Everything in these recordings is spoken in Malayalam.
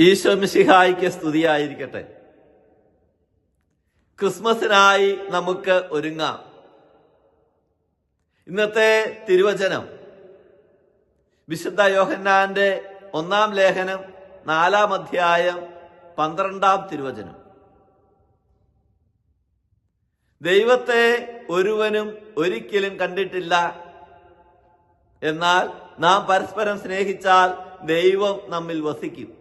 ഈശോ മിശിഹായിക്ക് സ്തുതിയായിരിക്കട്ടെ. ക്രിസ്മസിനായി നമുക്ക് ഒരുങ്ങാം. ഇന്നത്തെ തിരുവചനം. വിശുദ്ധ യോഹന്നാന്റെ ഒന്നാം ലേഖനം നാലാം അധ്യായം പന്ത്രണ്ടാം തിരുവചനം. ദൈവത്തെ ഒരുവനും ഒരിക്കലും കണ്ടിട്ടില്ല. എന്നാൽ നാം പരസ്പരം സ്നേഹിച്ചാൽ ദൈവം നമ്മിൽ വസിക്കും.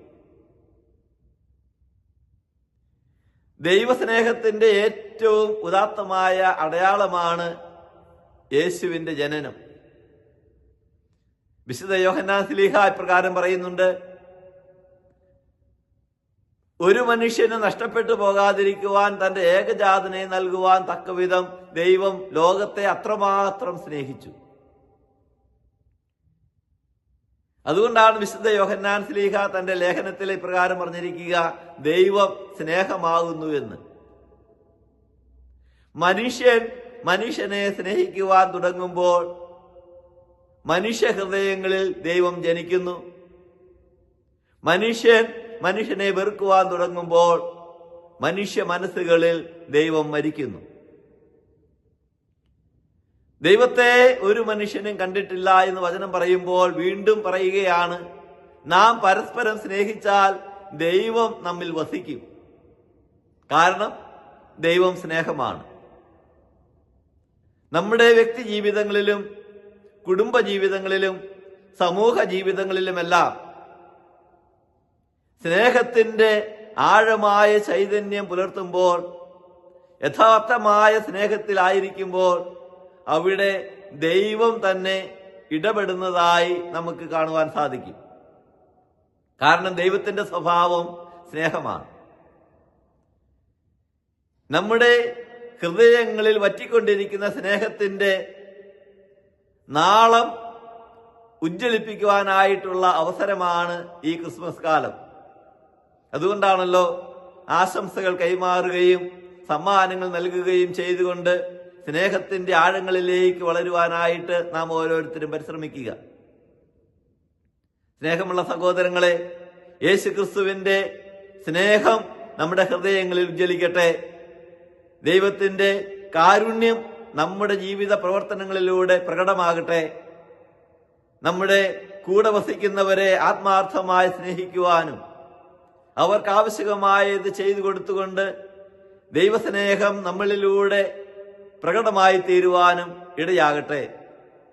ദൈവസ്നേഹത്തിന്റെ ഏറ്റവും ഉദാത്തമായ അടയാളമാണ് യേശുവിന്റെ ജനനം. വിശുദ്ധ യോഹന്നാൻ സ്ലീഹ ഇപ്രകാരം പറയുന്നുണ്ട് ഒരു മനുഷ്യന് നഷ്ടപ്പെട്ടു പോകാതിരിക്കുവാൻ തന്റെ ഏകജാതനെ നൽകുവാൻ തക്കവിധം ദൈവം ലോകത്തെ അത്രമാത്രം സ്നേഹിച്ചു. അതുകൊണ്ടാണ് വിശുദ്ധ യോഹന്നാൻ സ്ലീഹ തന്റെ ലേഖനത്തിൽ ഇപ്രകാരം പറഞ്ഞിരിക്കുക ദൈവം സ്നേഹമാകുന്നു എന്ന്. മനുഷ്യൻ മനുഷ്യനെ സ്നേഹിക്കുവാൻ തുടങ്ങുമ്പോൾ മനുഷ്യ ഹൃദയങ്ങളിൽ ദൈവം ജനിക്കുന്നു. മനുഷ്യൻ മനുഷ്യനെ വെറുക്കുവാൻ തുടങ്ങുമ്പോൾ മനുഷ്യ മനസ്സുകളിൽ ദൈവം മരിക്കുന്നു. ദൈവത്തെ ഒരു മനുഷ്യനും കണ്ടിട്ടില്ല എന്ന് വചനം പറയുമ്പോൾ വീണ്ടും പറയുകയാണ് നാം പരസ്പരം സ്നേഹിച്ചാൽ ദൈവം നമ്മിൽ വസിക്കും. കാരണം ദൈവം സ്നേഹമാണ്. നമ്മുടെ വ്യക്തി ജീവിതങ്ങളിലും കുടുംബ ജീവിതങ്ങളിലും സമൂഹ ജീവിതങ്ങളിലുമെല്ലാം സ്നേഹത്തിന്റെ ആഴമായ ചൈതന്യം പുലർത്തുമ്പോൾ യഥാർത്ഥമായ സ്നേഹത്തിലായിരിക്കുമ്പോൾ അവിടെ ദൈവം തന്നെ ഇടപെടുന്നതായി നമുക്ക് കാണുവാൻ സാധിക്കും. കാരണം ദൈവത്തിന്റെ സ്വഭാവം സ്നേഹമാണ്. നമ്മുടെ ഹൃദയങ്ങളിൽ വറ്റിക്കൊണ്ടിരിക്കുന്ന സ്നേഹത്തിന്റെ നാളം ഉജ്ജ്വലിപ്പിക്കുവാനായിട്ടുള്ള അവസരമാണ് ഈ ക്രിസ്മസ് കാലം. അതുകൊണ്ടാണല്ലോ ആശംസകൾ കൈമാറുകയും സമ്മാനങ്ങൾ നൽകുകയും ചെയ്തുകൊണ്ട് സ്നേഹത്തിന്റെ ആഴങ്ങളിലേക്ക് വളരുവാനായിട്ട് നാം ഓരോരുത്തരും പരിശ്രമിക്കുക. സ്നേഹമുള്ള സഹോദരങ്ങളെ യേശു ക്രിസ്തുവിന്റെ സ്നേഹം നമ്മുടെ ഹൃദയങ്ങളിൽ ഉജ്ജ്വലിക്കട്ടെ. ദൈവത്തിന്റെ കാരുണ്യം നമ്മുടെ ജീവിത പ്രവർത്തനങ്ങളിലൂടെ പ്രകടമാകട്ടെ. നമ്മുടെ കൂടെ വസിക്കുന്നവരെ ആത്മാർത്ഥമായി സ്നേഹിക്കുവാനും അവർക്ക് ആവശ്യമായത് ചെയ്തു കൊടുത്തുകൊണ്ട് ദൈവസ്നേഹം നമ്മളിലൂടെ പ്രകടമായി തീരുവാനും ഇടയാകട്ടെ.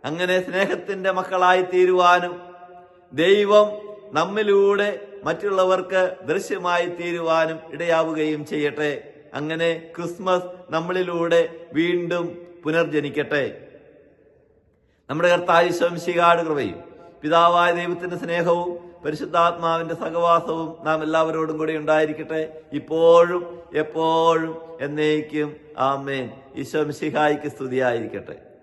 അങ്ങനെ സ്നേഹത്തിന്റെ മക്കളായി തീരുവാനും ദൈവം നമ്മിലൂടെ മറ്റുള്ളവർക്ക് ദൃശ്യമായി തീരുവാനും ഇടയാവുകയും ചെയ്യട്ടെ. അങ്ങനെ ക്രിസ്മസ് നമ്മളിലൂടെ വീണ്ടും പുനർജനിക്കട്ടെ. നമ്മുടെ കർത്താവ് ശംശികാട് കൃപയും പിതാവായ ദൈവത്തിന്റെ സ്നേഹവും പരിശുദ്ധാത്മാവിന്റെ സഹവാസവും നാം എല്ലാവരോടും കൂടി ഉണ്ടായിരിക്കട്ടെ. ഇപ്പോഴും എപ്പോഴും എന്നേക്കും ആമേൻ. ഈശോ മിശിഹായിക്ക് സ്തുതിയായിരിക്കട്ടെ.